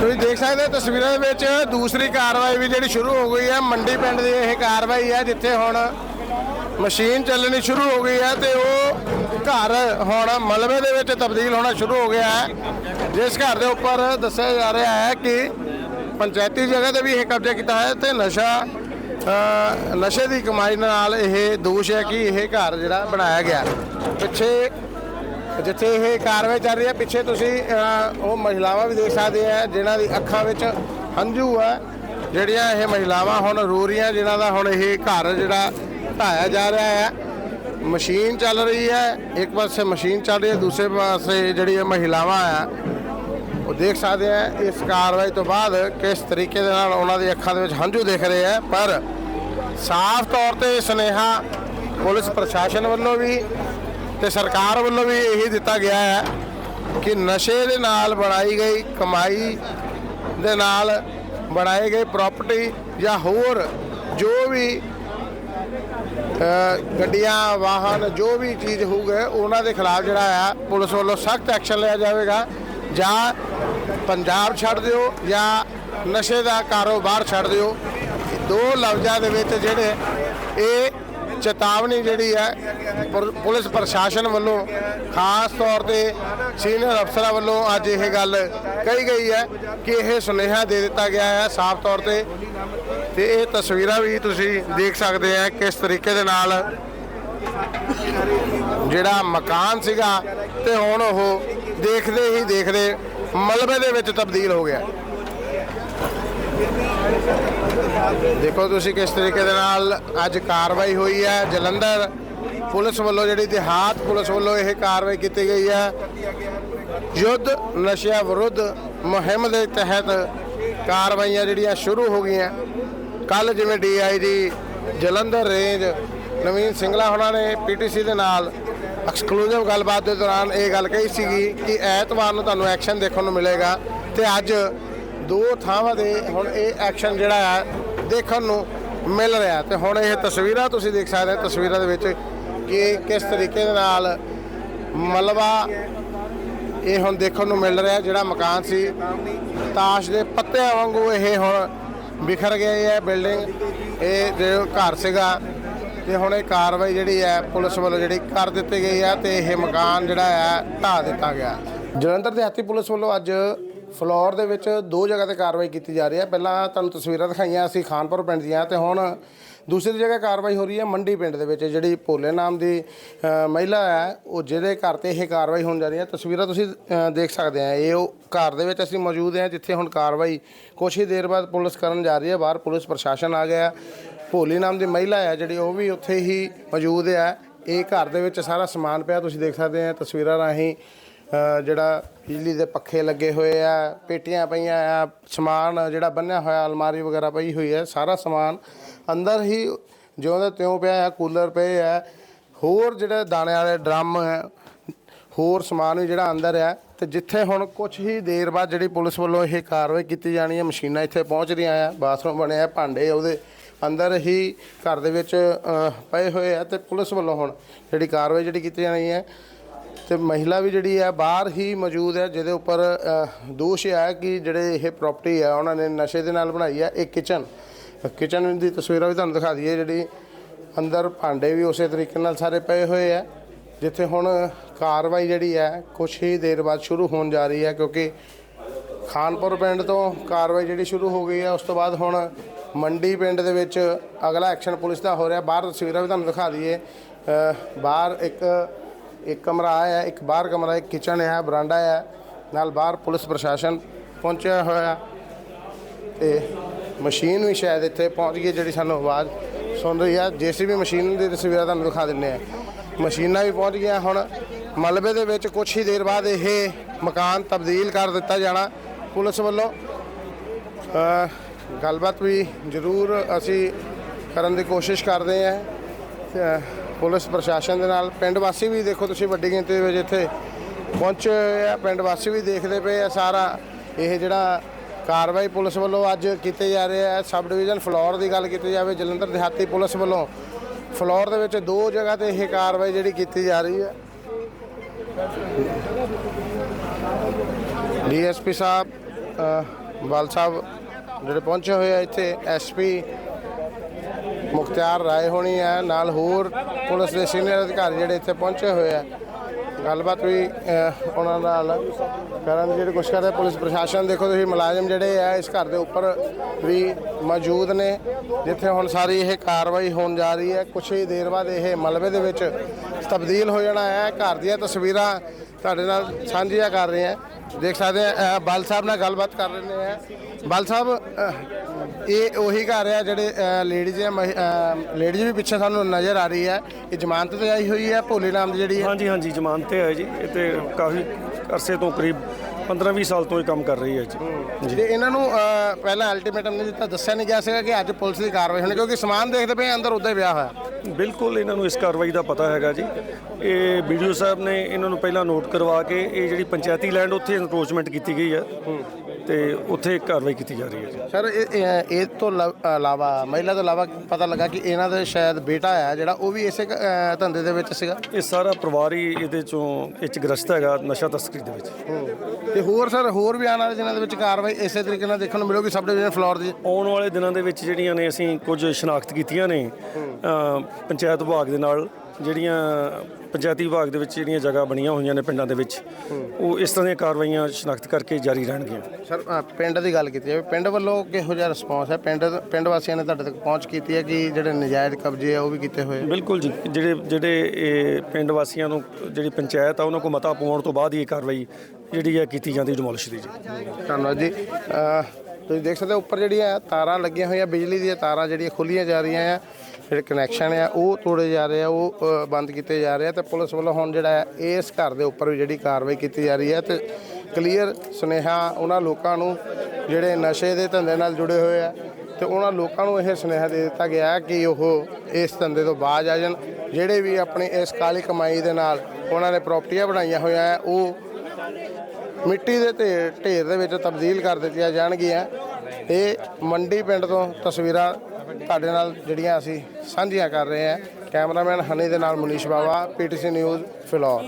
ਤੁਸੀਂ ਦੇਖ ਸਕਦੇ ਹੋ ਤਸਵੀਰਾਂ ਦੇ ਵਿੱਚ ਦੂਸਰੀ ਕਾਰਵਾਈ ਵੀ ਜਿਹੜੀ ਸ਼ੁਰੂ ਹੋ ਗਈ ਹੈ। ਮੰਡੀ ਪਿੰਡ ਦੀ ਇਹ ਕਾਰਵਾਈ ਹੈ, ਜਿੱਥੇ ਹੁਣ ਮਸ਼ੀਨ ਚੱਲਣੀ ਸ਼ੁਰੂ ਹੋ ਗਈ ਹੈ ਤੇ ਉਹ ਘਰ ਹੁਣ ਮਲਬੇ ਦੇ ਵਿੱਚ ਤਬਦੀਲ ਹੋਣਾ ਸ਼ੁਰੂ ਹੋ ਗਿਆ ਹੈ। ਜਿਸ ਘਰ ਦੇ ਉੱਪਰ ਦੱਸਿਆ ਜਾ ਰਿਹਾ ਹੈ ਕਿ ਪੰਚਾਇਤੀ ਜਗ੍ਹਾ ਤੇ ਵੀ ਇਹ ਕਬਜ਼ਾ ਕੀਤਾ ਹੈ ਤੇ ਨਸ਼ਾ ਨਸ਼ੇ ਦੀ ਕਮਾਈ ਨਾਲ ਇਹ ਦੋਸ਼ ਹੈ ਕਿ ਇਹ ਘਰ ਜਿਹੜਾ ਬਣਾਇਆ ਗਿਆ। ਪਿੱਛੇ ਜਿੱਥੇ ਇਹ ਕਾਰਵਾਈ ਚੱਲ ਰਹੀ ਹੈ, ਪਿੱਛੇ ਤੁਸੀਂ ਉਹ ਮਹਿਲਾਵਾਂ ਵੀ ਦੇਖ ਸਕਦੇ ਆ, ਜਿਨ੍ਹਾਂ ਦੀ ਅੱਖਾਂ ਵਿੱਚ ਹੰਝੂ ਆ। ਜਿਹੜੀਆਂ ਇਹ ਮਹਿਲਾਵਾਂ ਹੁਣ ਰੋ ਰਹੀਆਂ, ਜਿਨ੍ਹਾਂ ਦਾ ਹੁਣ ਇਹ ਘਰ ਜਿਹੜਾ ਢਾਇਆ ਜਾ ਰਿਹਾ ਹੈ। ਮਸ਼ੀਨ ਚੱਲ ਰਹੀ ਹੈ, ਇੱਕ ਪਾਸੇ ਮਸ਼ੀਨ ਚੱਲ ਰਹੀ ਹੈ, ਦੂਸਰੇ ਪਾਸੇ ਜਿਹੜੀ ਇਹ ਮਹਿਲਾਵਾਂ ਆ, ਉਹ ਦੇਖ ਸਕਦੇ ਆ, ਇਸ ਕਾਰਵਾਈ ਤੋਂ ਬਾਅਦ ਕਿਸ ਤਰੀਕੇ ਦੇ ਨਾਲ ਉਹਨਾਂ ਦੀ ਅੱਖਾਂ ਦੇ ਵਿੱਚ ਹੰਝੂ ਦਿਖ ਰਹੇ ਆ। ਪਰ ਸਾਫ਼ ਤੌਰ ਤੇ ਸੁਨੇਹਾ ਪੁਲਿਸ ਪ੍ਰਸ਼ਾਸਨ ਵੱਲੋਂ ਵੀ ਤੇ ਸਰਕਾਰ ਵੱਲੋਂ ਵੀ ਇਹੀ ਦਿੱਤਾ ਗਿਆ ਹੈ ਕਿ ਨਸ਼ੇ ਦੇ ਨਾਲ ਬਣਾਈ ਗਈ ਕਮਾਈ ਦੇ ਨਾਲ ਬਣਾਏ ਗਏ ਪ੍ਰਾਪਰਟੀ ਜਾਂ ਹੋਰ ਜੋ ਵੀ ਗੱਡੀਆਂ, ਵਾਹਨ, ਜੋ ਵੀ ਚੀਜ਼ ਹੋਊਗਾ, ਉਹਨਾਂ ਦੇ ਖਿਲਾਫ ਜਿਹੜਾ ਆ ਪੁਲਿਸ ਵੱਲੋਂ ਸਖਤ ਐਕਸ਼ਨ ਲਿਆ ਜਾਵੇਗਾ। ਜਾਂ ਪੰਜਾਬ ਛੱਡ ਦਿਓ ਜਾਂ ਨਸ਼ੇ ਦਾ ਕਾਰੋਬਾਰ ਛੱਡ ਦਿਓ। ਦੋ ਲਫ਼ਜ਼ਾਂ ਦੇ ਵਿੱਚ ਜਿਹੜੇ ਇਹ ਚੇਤਾਵਨੀ ਜਿਹੜੀ ਹੈ, ਪੁਲ- ਪੁਲਿਸ ਪ੍ਰਸ਼ਾਸਨ ਵੱਲੋਂ, ਖਾਸ ਤੌਰ ਤੇ ਸੀਨੀਅਰ ਅਫਸਰਾਂ ਵੱਲੋਂ ਅੱਜ ਇਹ ਗੱਲ ਕਹੀ ਗਈ ਹੈ ਕਿ ਇਹ ਸੁਨੇਹਾ ਦੇ ਦਿੱਤਾ ਗਿਆ ਹੈ ਸਾਫ਼ ਤੌਰ ਤੇ। ਤੇ ਇਹ ਤਸਵੀਰਾਂ ਵੀ ਤੁਸੀਂ ਦੇਖ ਸਕਦੇ ਆ ਕਿਸ ਤਰੀਕੇ ਦੇ ਨਾਲ ਜਿਹੜਾ ਮਕਾਨ ਸੀਗਾ ਤੇ ਹੁਣ ਉਹ ਦੇਖਦੇ ਹੀ ਦੇਖਦੇ ਮਲਬੇ ਦੇ ਵਿੱਚ ਤਬਦੀਲ ਹੋ ਗਿਆ। ਦੇਖੋ ਤੁਸੀਂ ਕਿਸ ਤਰੀਕੇ ਦੇ ਨਾਲ ਅੱਜ ਕਾਰਵਾਈ ਹੋਈ ਹੈ। ਜਲੰਧਰ ਪੁਲਿਸ ਵੱਲੋਂ ਜਿਹੜੀ ਦਿਹਾਤ ਪੁਲਿਸ ਵੱਲੋਂ ਇਹ ਕਾਰਵਾਈ ਕੀਤੀ ਗਈ ਹੈ। ਯੁੱਧ ਨਸ਼ਿਆਂ ਵਿਰੁੱਧ ਮੁਹਿੰਮ ਦੇ ਤਹਿਤ ਕਾਰਵਾਈਆਂ ਜਿਹੜੀਆਂ ਸ਼ੁਰੂ ਹੋ ਗਈਆਂ। ਕੱਲ ਜਿਵੇਂ ਡੀਆਈਜੀ ਜਲੰਧਰ ਰੇਂਜ ਨਵੀਨ ਸਿੰਘਲਾ ਉਹਨਾਂ ਨੇ ਪੀਟੀਸੀ ਦੇ ਨਾਲ ਐਕਸਕਲੂਸਿਵ ਗੱਲਬਾਤ ਦੇ ਦੌਰਾਨ ਇਹ ਗੱਲ ਕਹੀ ਸੀਗੀ ਕਿ ਐਤਵਾਰ ਨੂੰ ਤੁਹਾਨੂੰ ਐਕਸ਼ਨ ਦੇਖਣ ਨੂੰ ਮਿਲੇਗਾ ਤੇ ਅੱਜ ਦੋ ਥਾਵਾਂ ਦੇ ਹੁਣ ਇਹ ਐਕਸ਼ਨ ਜਿਹੜਾ ਹੈ ਦੇਖਣ ਨੂੰ ਮਿਲ ਰਿਹਾ ਤੇ ਹੁਣ ਇਹ ਤਸਵੀਰਾਂ ਤੁਸੀਂ ਦੇਖ ਸਕਦੇ ਹੋ, ਤਸਵੀਰਾਂ ਦੇ ਵਿੱਚ ਕਿ ਕਿਸ ਤਰੀਕੇ ਦੇ ਨਾਲ ਮਲਵਾ ਇਹ ਹੁਣ ਦੇਖਣ ਨੂੰ ਮਿਲ ਰਿਹਾ, ਜਿਹੜਾ ਮਕਾਨ ਸੀ। ਤਾਸ਼ ਦੇ ਪੱਤਿਆਂ ਵਾਂਗੂ ਇਹ ਹੁਣ ਬਿਖਰ ਗਿਆ ਹੈ ਬਿਲਡਿੰਗ ਇਹ ਜੋ ਘਰ ਸੀਗਾ ਤੇ ਹੁਣ ਇਹ ਕਾਰਵਾਈ ਜਿਹੜੀ ਹੈ ਪੁਲਿਸ ਵੱਲੋਂ ਜਿਹੜੀ ਕਰ ਦਿੱਤੀ ਗਈ ਹੈ ਤੇ ਇਹ ਮਕਾਨ ਜਿਹੜਾ ਹੈ ਢਾਹ ਦਿੱਤਾ ਗਿਆ। ਜਲੰਧਰ ਦਿਹਾਤੀ ਪੁਲਿਸ ਵੱਲੋਂ ਅੱਜ ਫਲੋਰ ਦੇ ਵਿੱਚ ਦੋ ਜਗ੍ਹਾ ਤੇ ਕਾਰਵਾਈ ਕੀਤੀ ਜਾ ਰਹੀ ਹੈ। ਪਹਿਲਾਂ ਤੁਹਾਨੂੰ ਤਸਵੀਰਾਂ ਦਿਖਾਈਆਂ ਅਸੀਂ ਖਾਨਪੁਰ ਪਿੰਡ ਦੀਆਂ ਤੇ ਹੁਣ ਦੂਸਰੀ ਜਗ੍ਹਾ ਕਾਰਵਾਈ ਹੋ ਰਹੀ ਹੈ ਮੰਡੀ ਪਿੰਡ ਦੇ ਵਿੱਚ, ਜਿਹੜੀ ਭੋਲੇ ਨਾਮ ਦੀ ਮਹਿਲਾ ਹੈ, ਉਹ ਜਿਹਦੇ ਘਰ ਤੇ ਇਹ ਕਾਰਵਾਈ ਹੋਣ ਜਾ ਰਹੀ ਹੈ। ਤਸਵੀਰਾਂ ਤੁਸੀਂ ਦੇਖ ਸਕਦੇ ਆ ਇਹ ਉਹ ਘਰ ਦੇ ਵਿੱਚ ਅਸੀਂ ਮੌਜੂਦ ਹਾਂ ਜਿੱਥੇ ਹੁਣ ਕਾਰਵਾਈ ਕੁਛ ਹੀ ਦੇਰ ਬਾਅਦ ਪੁਲਿਸ ਕਰਨ ਜਾ ਰਹੀ ਹੈ। ਬਾਹਰ ਪੁਲਿਸ ਪ੍ਰਸ਼ਾਸਨ ਆ ਗਿਆ। ਭੋਲੀ ਨਾਮ ਦੀ ਮਹਿਲਾ ਹੈ ਜਿਹੜੀ, ਉਹ ਵੀ ਉੱਥੇ ਹੀ ਮੌਜੂਦ ਹੈ। ਇਹ ਘਰ ਦੇ ਵਿੱਚ ਸਾਰਾ ਸਮਾਨ ਪਿਆ, ਤੁਸੀਂ ਦੇਖ ਸਕਦੇ ਆ ਤਸਵੀਰਾਂ ਰਾਹੀਂ। ਜਿਹੜਾ ਬਿਜਲੀ ਦੇ ਪੱਖੇ ਲੱਗੇ ਹੋਏ ਆ, ਪੇਟੀਆਂ ਪਈਆਂ ਆ, ਸਮਾਨ ਜਿਹੜਾ ਬੰਨਿਆ ਹੋਇਆ, ਅਲਮਾਰੀ ਵਗੈਰਾ ਪਈ ਹੋਈ ਹੈ, ਸਾਰਾ ਸਮਾਨ ਅੰਦਰ ਹੀ ਜਿਉਂ ਦਾ ਤਿਉਂ ਪਿਆ ਆ, ਕੂਲਰ ਪਏ ਆ। ਹੋਰ ਜਿਹੜੇ ਦਾਣੇ ਵਾਲੇ ਡਰਮ ਹੈ, ਹੋਰ ਸਮਾਨ ਵੀ ਜਿਹੜਾ ਅੰਦਰ ਹੈ ਤੇ ਜਿੱਥੇ ਹੁਣ ਕੁਝ ਹੀ ਦੇਰ ਬਾਅਦ ਜਿਹੜੀ ਪੁਲਿਸ ਵੱਲੋਂ ਇਹ ਕਾਰਵਾਈ ਕੀਤੀ ਜਾਣੀ ਹੈ, ਮਸ਼ੀਨਾਂ ਇੱਥੇ ਪਹੁੰਚ ਰਹੀਆਂ ਆ, ਬਾਥਰੂਮ ਬਣਿਆ ਭਾਂਡੇ ਉਹਦੇ ਅੰਦਰ ਹੀ ਘਰ ਦੇ ਵਿੱਚ ਪਏ ਹੋਏ ਆ, ਤੇ ਪੁਲਿਸ ਵੱਲੋਂ ਹੁਣ ਜਿਹੜੀ ਕਾਰਵਾਈ ਜਿਹੜੀ ਕੀਤੀ ਜਾਣੀ ਹੈ ਤੇ ਮਹਿਲਾ ਵੀ ਜਿਹੜੀ ਹੈ ਬਾਹਰ ਹੀ ਮੌਜੂਦ ਹੈ ਜਿਹਦੇ ਉੱਪਰ ਅ, ਦੋਸ਼ ਹੈ ਕਿ ਜਿਹੜੇ ਇਹ ਪ੍ਰਾਪਰਟੀ ਹੈ ਉਹਨਾਂ ਨੇ ਨਸ਼ੇ ਦੇ ਨਾਲ ਬਣਾਈ ਹੈ ਇਹ ਕਿਚਨ ਕਿਚਨ ਦੀ ਤਸਵੀਰਾਂ ਵੀ ਤੁਹਾਨੂੰ ਦਿਖਾ ਦਈਏ ਜਿਹੜੀ ਅੰਦਰ ਭਾਂਡੇ ਵੀ ਉਸੇ ਤਰੀਕੇ ਨਾਲ ਸਾਰੇ ਪਏ ਹੋਏ ਆ ਜਿੱਥੇ ਹੁਣ ਕਾਰਵਾਈ ਜਿਹੜੀ ਹੈ ਕੁਛ ਹੀ ਦੇਰ ਬਾਅਦ ਸ਼ੁਰੂ ਹੋਣ ਜਾ ਰਹੀ ਹੈ ਕਿਉਂਕਿ ਖਾਨਪੁਰ ਪਿੰਡ ਤੋਂ ਕਾਰਵਾਈ ਜਿਹੜੀ ਸ਼ੁਰੂ ਹੋ ਗਈ ਹੈ ਉਸ ਤੋਂ ਬਾਅਦ ਹੁਣ ਮੰਡੀ ਪਿੰਡ ਦੇ ਵਿੱਚ ਅਗਲਾ ਐਕਸ਼ਨ ਪੁਲਿਸ ਦਾ ਹੋ ਰਿਹਾ। ਬਾਹਰ ਤਸਵੀਰਾਂ ਵੀ ਤੁਹਾਨੂੰ ਦਿਖਾ ਦਈਏ ਬਾਹਰ ਇੱਕ ਇੱਕ ਕਮਰਾ ਹੈ ਇੱਕ ਬਾਹਰ ਕਮਰਾ, ਇੱਕ ਕਿਚਨ ਹੈ ਬਰਾਂਡਾ ਹੈ ਨਾਲ ਬਾਹਰ ਪੁਲਿਸ ਪ੍ਰਸ਼ਾਸਨ ਪਹੁੰਚਿਆ ਹੋਇਆ। ਤੇ ਮਸ਼ੀਨ ਵੀ ਸ਼ਾਇਦ ਇੱਥੇ ਪਹੁੰਚ ਗਈ ਜਿਹੜੀ ਸਾਨੂੰ ਆਵਾਜ਼ ਸੁਣ ਰਹੀ ਹੈ ਜੀਸੀਬੀ ਮਸ਼ੀਨ ਦੀ ਤਸਵੀਰਾਂ ਤੁਹਾਨੂੰ ਦਿਖਾ ਦਿੰਨੇ ਆ। ਮਸ਼ੀਨਾਂ ਵੀ ਪਹੁੰਚ ਗਈਆਂ ਹੁਣ। ਮਲਬੇ ਦੇ ਵਿੱਚ ਕੁਝ ਹੀ ਦੇਰ ਬਾਅਦ ਇਹ ਮਕਾਨ ਤਬਦੀਲ ਕਰ ਦਿੱਤਾ ਜਾਣਾ ਪੁਲਿਸ ਵੱਲੋਂ। ਗੱਲਬਾਤ ਵੀ ਜ਼ਰੂਰ ਅਸੀਂ ਕਰਨ ਦੀ ਕੋਸ਼ਿਸ਼ ਕਰਦੇ ਹਾਂ ਪੁਲਿਸ ਪ੍ਰਸ਼ਾਸਨ ਦੇ ਨਾਲ। ਪਿੰਡ ਵਾਸੀ ਵੀ ਦੇਖੋ ਤੁਸੀਂ ਵੱਡੀ ਗਿਣਤੀ ਦੇ ਵਿੱਚ ਇੱਥੇ ਪਹੁੰਚੇ ਹੋਏ ਆ। ਪਿੰਡ ਵਾਸੀ ਵੀ ਦੇਖਦੇ ਪਏ ਆ ਸਾਰਾ। ਇਹ ਜਿਹੜਾ ਕਾਰਵਾਈ ਪੁਲਿਸ ਵੱਲੋਂ ਅੱਜ ਕੀਤੇ ਜਾ ਰਹੇ ਆ ਸਬ ਡਿਵੀਜ਼ਨ ਫਲੋਰ ਦੀ ਗੱਲ ਕੀਤੀ ਜਾਵੇ ਜਲੰਧਰ ਦਿਹਾਤੀ ਪੁਲਿਸ ਵੱਲੋਂ। ਫਲੋਰ ਦੇ ਵਿੱਚ ਦੋ ਜਗ੍ਹਾ ਤੇ ਇਹ ਕਾਰਵਾਈ ਜਿਹੜੀ ਕੀਤੀ ਜਾ ਰਹੀ ਹੈ। ਡੀਐਸਪੀ ਸਾਹਿਬ ਅ, ਬਾਲ ਸਾਹਿਬ ਜਿਹੜੇ ਪਹੁੰਚੇ ਹੋਏ ਆ ਇੱਥੇ ਐਸਪੀ ਮੁਖਤਿਆਰ ਰਾਏ ਹੋਣੀ ਹੈ, ਨਾਲ ਹੋਰ ਪੁਲਿਸ ਦੇ ਸੀਨੀਅਰ ਅਧਿਕਾਰੀ ਜਿਹੜੇ ਇੱਥੇ ਪਹੁੰਚੇ ਹੋਏ ਆ। ਗੱਲਬਾਤ ਵੀ ਉਹਨਾਂ ਨਾਲ ਕਰਨ ਦੀ ਜਿਹੜੀ ਕੋਸ਼ਿਸ਼ ਕਰ ਪੁਲਿਸ ਪ੍ਰਸ਼ਾਸਨ ਦੇਖੋ ਤੁਸੀਂ, ਮੁਲਾਜ਼ਮ ਜਿਹੜੇ ਆ, ਇਸ ਘਰ ਦੇ ਉੱਪਰ ਵੀ ਮੌਜੂਦ ਨੇ, ਜਿੱਥੇ ਹੁਣ ਸਾਰੀ ਇਹ ਕਾਰਵਾਈ ਹੋਣ ਜਾ ਰਹੀ ਹੈ। ਕੁਛ ਹੀ ਦੇਰ ਬਾਅਦ ਇਹ ਮਲਬੇ ਦੇ ਵਿੱਚ ਤਬਦੀਲ ਹੋ ਜਾਣਾ ਹੈ। ਘਰ ਦੀਆਂ ਤਸਵੀਰਾਂ ਤੁਹਾਡੇ ਨਾਲ ਸਾਂਝੀਆਂ ਕਰ ਰਹੇ ਹਾਂ। ਦੇਖ ਸਕਦੇ ਆ ਬਲ ਸਾਹਿਬ ਨਾਲ ਗੱਲਬਾਤ ਕਰ ਰਹੇ ਆ ਬਲ ਸਾਹਿਬ ਇਹ ਉਹੀ ਘਰ ਆ ਜਿਹੜੇ ਲੇਡੀਜ਼ ਆ ਲੇਡੀਜ਼ ਵੀ ਪਿੱਛੇ ਸਾਨੂੰ ਨਜ਼ਰ ਆ ਰਹੀ ਹੈ ਇਹ ਜ਼ਮਾਨਤ ਤੇ ਆਈ ਹੋਈ ਹੈ ਭੋਲੇ ਨਾਮ ਦੀ ਜਿਹੜੀ ਹੈ ਹਾਂਜੀ ਹਾਂਜੀ ਜ਼ਮਾਨਤ ਤੇ ਹੈ ਜੀ। ਇਹ ਤੇ ਕਾਫੀ ਅਰਸੇ ਤੋਂ ਕਰੀਬ 15-20 ਸਾਲ ਤੋਂ ਇਹ ਕੰਮ ਕਰ ਰਹੀ ਹੈ ਜੀ। ਤੇ ਇਹਨਾਂ ਨੂੰ ਪਹਿਲਾਂ ਅਲਟੀਮੇਟਮ ਨਹੀਂ ਦਿੱਤਾ ਦੱਸਿਆ ਨਹੀਂ ਗਿਆ ਸੀਗਾ ਕਿ ਅੱਜ ਪੁਲਿਸ ਦੀ ਕਾਰਵਾਈ ਹੋਣੀ ਕਿਉਂਕਿ ਸਮਾਨ ਦੇਖਦੇ ਪਏ ਅੰਦਰ ਉੱਦਾਂ ਹੀ ਪਿਆ ਹੋਇਆ। ਬਿਲਕੁਲ ਇਹਨਾਂ ਨੂੰ ਇਸ ਕਾਰਵਾਈ ਦਾ ਪਤਾ ਹੈਗਾ ਜੀ। ਇਹ ਵੀਡੀਓ ਸਾਹਿਬ ਨੇ ਇਹਨਾਂ ਨੂੰ ਪਹਿਲਾਂ ਨੋਟ ਕਰਵਾ ਕੇ ਇਹ ਜਿਹੜੀ ਪੰਚਾਇਤੀ ਲੈਂਡ ਉੱਥੇ ਇਨਕਰੋਚਮੈਂਟ ਕੀਤੀ ਗਈ ਹੈ। ਤੇ ਉੱਥੇ ਕਾਰਵਾਈ ਕੀਤੀ ਜਾ ਰਹੀ ਹੈ ਜੀ। ਸਰ ਇਹ- ਇਹ ਇਹ ਤੋਂ ਲ- ਇਲਾਵਾ ਮਹਿਲਾ ਤੋਂ ਇਲਾਵਾ ਪਤਾ ਲੱਗਾ ਕਿ ਇਹਨਾਂ ਦਾ ਸ਼ਾਇਦ ਬੇਟਾ ਹੈ ਜਿਹੜਾ ਉਹ ਵੀ ਇਸੇ ਕ- ਧੰਦੇ ਦੇ ਵਿੱਚ ਸੀਗਾ? ਇਹ ਸਾਰਾ ਪਰਿਵਾਰ ਹੀ ਇਹਦੇ ਚੋਂ ਇਹ 'ਚ ਗ੍ਰਸਤ ਹੈਗਾ ਨਸ਼ਾ ਤਸਕਰੀ ਦੇ ਵਿੱਚ। ਤੇ ਹੋਰ ਸਰ ਹੋਰ ਵੀ ਆਉਣ ਵਾਲੇ ਦਿਨਾਂ ਦੇ ਵਿੱਚ ਕਾਰਵਾਈ ਇਸੇ ਤਰੀਕੇ ਨਾਲ ਦੇਖਣ ਨੂੰ ਮਿਲੇਗੀ ਸਬ ਡਿਵੀਜ਼ਨ ਫਲੋਰ ਦੀ ਆਉਣ ਵਾਲੇ ਦਿਨਾਂ ਦੇ ਵਿੱਚ ਜਿਹੜੀਆਂ ਨੇ ਅਸੀਂ ਕੁਝ ਸ਼ਨਾਖਤ ਕੀਤੀਆਂ ਨੇ ਅ, ਪੰਚਾਇਤ ਵਿਭਾਗ ਦੇ ਨਾਲ ਜਿਹੜੀਆਂ ਪੰਚਾਇਤੀ ਵਿਭਾਗ ਦੇ ਵਿੱਚ ਜਿਹੜੀਆਂ ਜਗ੍ਹਾ ਬਣੀਆਂ ਹੋਈਆਂ ਨੇ ਪਿੰਡਾਂ ਦੇ ਵਿੱਚ ਉਹ ਇਸ ਤਰ੍ਹਾਂ ਦੀਆਂ ਕਾਰਵਾਈਆਂ ਸ਼ਨਾਖਤ ਕਰਕੇ ਜਾਰੀ ਰਹਿਣਗੀਆਂ। ਸਰ ਅ, ਪਿੰਡ ਦੀ ਗੱਲ ਕੀਤੀ ਜਾਵੇ ਪਿੰਡ ਵੱਲੋਂ ਕਿਹੋ ਜਿਹਾ ਰਿਸਪੌਂਸ ਹੈ? ਪਿੰਡ ਪਿੰਡ ਵਾਸੀਆਂ ਨੇ ਤੁਹਾਡੇ ਤੱਕ ਪਹੁੰਚ ਕੀਤੀ ਹੈ ਕਿ ਜਿਹੜੇ ਨਜਾਇਜ਼ ਕਬਜ਼ੇ ਆ ਉਹ ਵੀ ਕੀਤੇ ਹੋਏ ਆ? ਬਿਲਕੁਲ ਜੀ। ਜਿਹੜੇ ਜਿਹੜੇ ਇਹ ਪਿੰਡ ਵਾਸੀਆਂ ਨੂੰ ਜਿਹੜੀ ਪੰਚਾਇਤ ਆ ਉਹਨਾਂ ਕੋਲ ਮਤਾ ਪਾਉਣ ਤੋਂ ਬਾਅਦ ਹੀ ਇਹ ਕਾਰਵਾਈ ਜਿਹੜੀ ਹੈ ਕੀਤੀ ਜਾਂਦੀ ਡਿਮੋਲਿਸ਼ ਦੀ ਜੀ। ਧੰਨਵਾਦ ਜੀ। ਤੁਸੀਂ ਦੇਖ ਸਕਦੇ ਹੋ ਉੱਪਰ ਜਿਹੜੀਆਂ ਤਾਰਾਂ ਲੱਗੀਆਂ ਹੋਈਆਂ ਬਿਜਲੀ ਦੀਆਂ ਤਾਰਾਂ ਜਿਹੜੀਆਂ ਖੁੱਲੀਆਂ ਜਾ ਰਹੀਆਂ ਆ। ਜਿਹੜੇ ਕਨੈਕਸ਼ਨ ਆ ਉਹ ਤੋੜੇ ਜਾ ਰਹੇ ਆ ਉਹ ਅ, ਬੰਦ ਕੀਤੇ ਜਾ ਰਹੇ ਆ ਤੇ ਪੁਲਿਸ ਵੱਲੋਂ ਹੁਣ ਜਿਹੜਾ ਹੈ ਇਸ ਘਰ ਦੇ ਉੱਪਰ ਵੀ ਜਿਹੜੀ ਕਾਰਵਾਈ ਕੀਤੀ ਜਾ ਰਹੀ ਹੈ ਤੇ ਕਲੀਅਰ ਸੁਨੇਹਾ ਉਹਨਾਂ ਲੋਕਾਂ ਨੂੰ ਜਿਹੜੇ ਨਸ਼ੇ ਦੇ ਧੰਦੇ ਨਾਲ ਜੁੜੇ ਹੋਏ ਆ ਤੇ ਉਹਨਾਂ ਲੋਕਾਂ ਨੂੰ ਇਹ ਸੁਨੇਹਾ ਦੇ ਦਿੱਤਾ ਗਿਆ ਕਿ ਉਹ ਇਸ ਧੰਦੇ ਤੋਂ ਬਾਜ਼ ਆ ਜਾਣ। ਜਿਹੜੇ ਵੀ ਆਪਣੀ ਇਸ ਕਾਲੀ ਕਮਾਈ ਦੇ ਨਾਲ ਉਹਨਾਂ ਨੇ ਪ੍ਰਾਪਰਟੀਆਂ ਬਣਾਈਆਂ ਹੋਈਆਂ ਹੈ ਉਹ ਮਿੱਟੀ ਦੇ ਢੇਰ ਢੇਰ ਦੇ ਵਿੱਚ ਤਬਦੀਲ ਕਰ ਦਿੱਤੀਆਂ ਜਾਣਗੀਆਂ। ਇਹ ਮੰਡੀ ਪਿੰਡ ਤੋਂ ਤਸਵੀਰਾਂ ਤੁਹਾਡੇ ਨਾਲ ਜਿਹੜੀਆਂ ਅਸੀਂ ਸਾਂਝੀਆਂ ਕਰ ਰਹੇ ਹਾਂ, ਕੈਮਰਾਮੈਨ ਹਨੀ ਦੇ ਨਾਲ ਮਨੀਸ਼ ਬਾਵਾ, ਪੀਟੀਸੀ ਨਿਊਜ਼ ਫਿਲੌਰ।